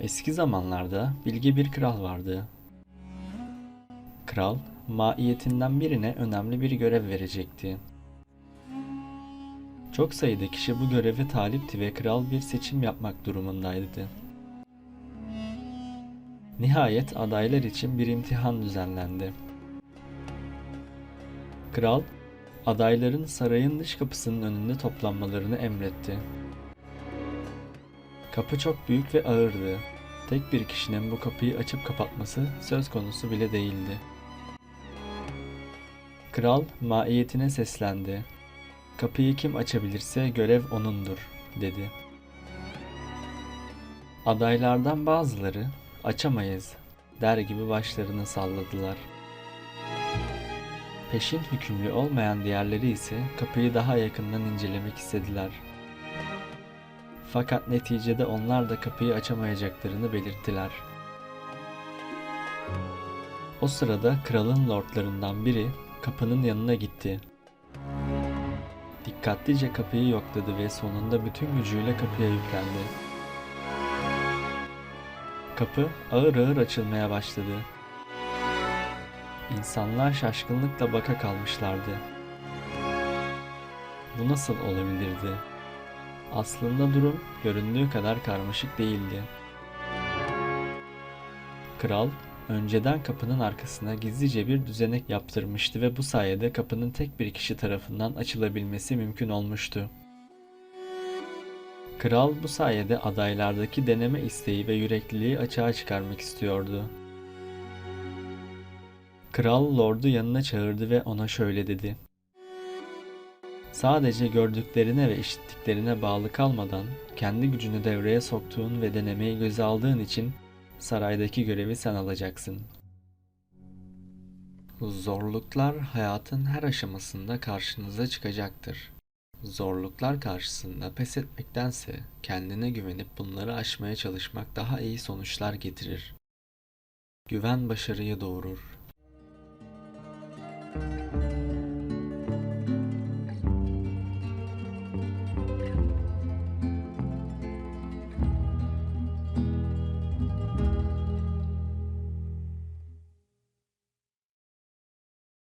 Eski zamanlarda bilge bir kral vardı. Kral, maiyetinden birine önemli bir görev verecekti. Çok sayıda kişi bu göreve talipti ve kral bir seçim yapmak durumundaydı. Nihayet adaylar için bir imtihan düzenlendi. Kral, adayların sarayın dış kapısının önünde toplanmalarını emretti. Kapı çok büyük ve ağırdı. Tek bir kişinin bu kapıyı açıp kapatması söz konusu bile değildi. Kral maiyetine seslendi. Kapıyı kim açabilirse görev onundur, dedi. Adaylardan bazıları açamayız der gibi başlarını salladılar. Peşin hükümlü olmayan diğerleri ise kapıyı daha yakından incelemek istediler. Fakat neticede onlar da kapıyı açamayacaklarını belirttiler. O sırada kralın lordlarından biri kapının yanına gitti. Dikkatlice kapıyı yokladı ve sonunda bütün gücüyle kapıya yüklendi. Kapı ağır ağır açılmaya başladı. İnsanlar şaşkınlıkla baka kalmışlardı. Bu nasıl olabilirdi? Aslında durum göründüğü kadar karmaşık değildi. Kral önceden kapının arkasına gizlice bir düzenek yaptırmıştı ve bu sayede kapının tek bir kişi tarafından açılabilmesi mümkün olmuştu. Kral bu sayede adaylardaki deneme isteği ve yürekliliği açığa çıkarmak istiyordu. Kral Lord'u yanına çağırdı ve ona şöyle dedi. Sadece gördüklerine ve işittiklerine bağlı kalmadan kendi gücünü devreye soktuğun ve denemeyi göze aldığın için saraydaki görevi sen alacaksın. Zorluklar hayatın her aşamasında karşınıza çıkacaktır. Zorluklar karşısında pes etmektense kendine güvenip bunları aşmaya çalışmak daha iyi sonuçlar getirir. Güven başarıyı doğurur.